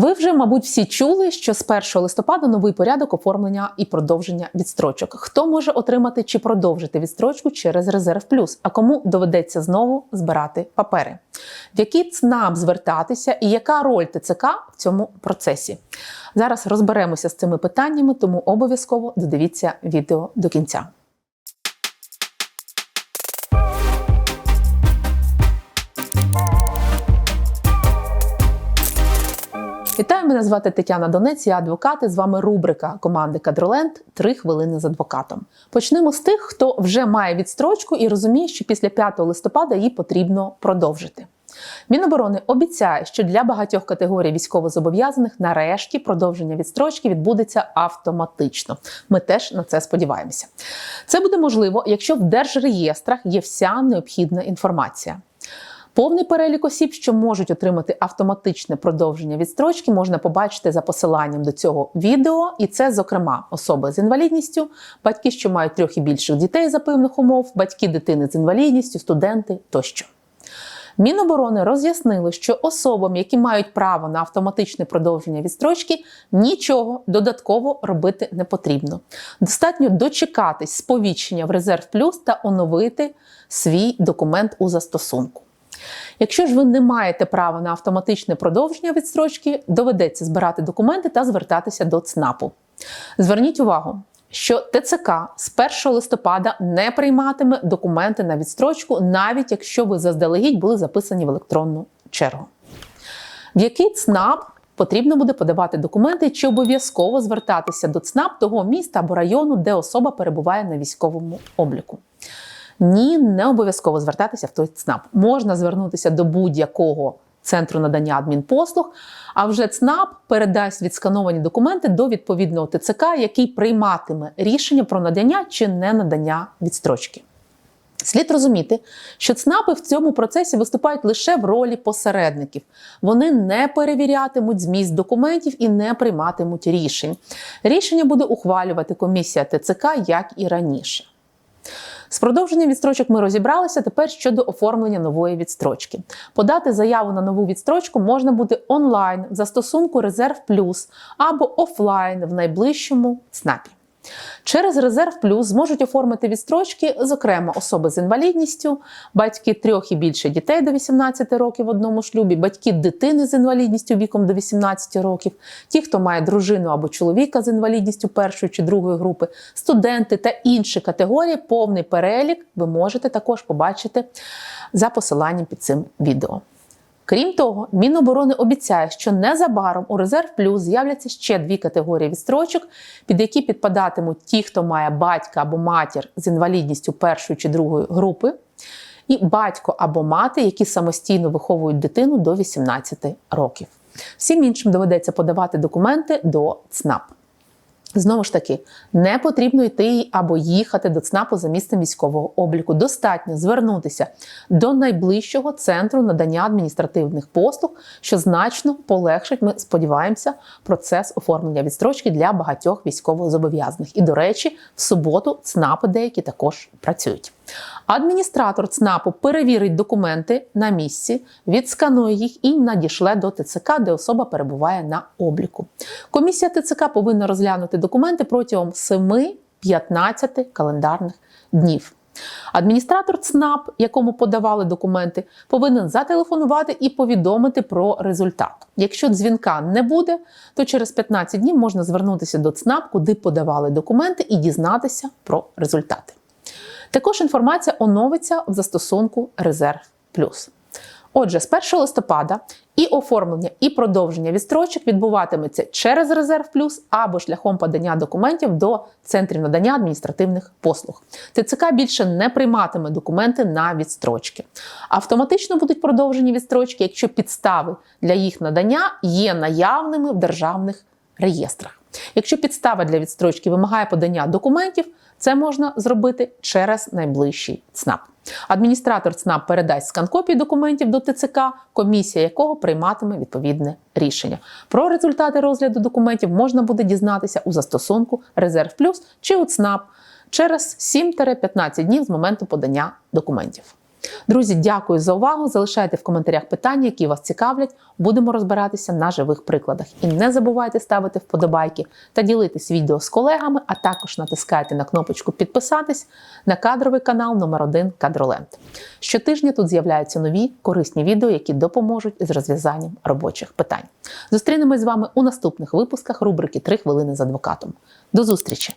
Ви вже, мабуть, всі чули, що з 1 листопада новий порядок оформлення і продовження відстрочок. Хто може отримати чи продовжити відстрочку через резерв плюс, а кому доведеться знову збирати папери? В який ЦНАП звертатися і яка роль ТЦК в цьому процесі? Зараз розберемося з цими питаннями, тому обов'язково додивіться відео до кінця. Вітаю, мене звати Тетяна Донець, я адвокат. І з вами рубрика команди Кадроленд Три хвилини з адвокатом. Почнемо з тих, хто вже має відстрочку і розуміє, що після 5 листопада її потрібно продовжити. Міноборони обіцяє, що для багатьох категорій військовозобов'язаних нарешті продовження відстрочки відбудеться автоматично. Ми теж на це сподіваємося. Це буде можливо, якщо в держреєстрах є вся необхідна інформація. Повний перелік осіб, що можуть отримати автоматичне продовження відстрочки, можна побачити за посиланням до цього відео, і це, зокрема, особи з інвалідністю, батьки, що мають трьох і більших дітей за певних умов, батьки дитини з інвалідністю, студенти тощо. Міноборони роз'яснили, що особам, які мають право на автоматичне продовження відстрочки, нічого додатково робити не потрібно. Достатньо дочекатись сповіщення в резерв плюс та оновити свій документ у застосунку. Якщо ж ви не маєте права на автоматичне продовження відстрочки, доведеться збирати документи та звертатися до ЦНАПу. Зверніть увагу, що ТЦК з 1 листопада не прийматиме документи на відстрочку, навіть якщо ви заздалегідь були записані в електронну чергу. В який ЦНАП потрібно буде подавати документи чи обов'язково звертатися до ЦНАП того міста або району, де особа перебуває на військовому обліку. Ні, не обов'язково звертатися в той ЦНАП. Можна звернутися до будь-якого центру надання адмінпослуг, а вже ЦНАП передасть відскановані документи до відповідного ТЦК, який прийматиме рішення про надання чи не надання відстрочки. Слід розуміти, що ЦНАПи в цьому процесі виступають лише в ролі посередників. Вони не перевірятимуть зміст документів і не прийматимуть рішень. Рішення буде ухвалювати комісія ТЦК, як і раніше. З продовженням відстрочок ми розібралися. Тепер щодо оформлення нової відстрочки. Подати заяву на нову відстрочку можна буде онлайн в застосунку Резерв Плюс або офлайн в найближчому ЦНАПі. Через резерв плюс зможуть оформити відстрочки, зокрема, особи з інвалідністю, батьки трьох і більше дітей до 18 років в одному шлюбі, батьки дитини з інвалідністю віком до 18 років, ті, хто має дружину або чоловіка з інвалідністю першої чи другої групи, студенти та інші категорії. Повний перелік ви можете також побачити за посиланням під цим відео. Крім того, Міноборони обіцяє, що незабаром у резерв плюс з'являться ще дві категорії відстрочок, під які підпадатимуть ті, хто має батька або матір з інвалідністю першої чи другої групи, і батько або мати, які самостійно виховують дитину до 18 років. Всім іншим доведеться подавати документи до ЦНАП. Знову ж таки, не потрібно йти або їхати до ЦНАПу за місцем військового обліку. Достатньо звернутися до найближчого центру надання адміністративних послуг, що значно полегшить, ми сподіваємося, процес оформлення відстрочки для багатьох військовозобов'язаних. І, до речі, в суботу ЦНАПи деякі також працюють. Адміністратор ЦНАПу перевірить документи на місці, відсканує їх і надішле до ТЦК, де особа перебуває на обліку. Комісія ТЦК повинна розглянути документи протягом 7-15 календарних днів. Адміністратор ЦНАП, якому подавали документи, повинен зателефонувати і повідомити про результат. Якщо дзвінка не буде, то через 15 днів можна звернутися до ЦНАП, куди подавали документи, і дізнатися про результати. Також інформація оновиться в застосунку Резерв Плюс. Отже, з 1 листопада і оформлення, і продовження відстрочок відбуватиметься через Резерв Плюс або шляхом подання документів до центрів надання адміністративних послуг. ТЦК більше не прийматиме документи на відстрочки. Автоматично будуть продовжені відстрочки, якщо підстави для їх надання є наявними в державних реєстрах. Якщо підстава для відстрочки вимагає подання документів, це можна зробити через найближчий ЦНАП. Адміністратор ЦНАП передасть скан копії документів до ТЦК, комісія якого прийматиме відповідне рішення. Про результати розгляду документів можна буде дізнатися у застосунку Резерв Плюс чи у ЦНАП через 7-15 днів з моменту подання документів. Друзі, дякую за увагу. Залишайте в коментарях питання, які вас цікавлять. Будемо розбиратися на живих прикладах. І не забувайте ставити вподобайки та ділитись відео з колегами, а також натискайте на кнопочку підписатись на кадровий канал номер 1 Кадроленд. Щотижня тут з'являються нові корисні відео, які допоможуть із розв'язанням робочих питань. Зустрінемось з вами у наступних випусках рубрики «3 хвилини з адвокатом. До зустрічі!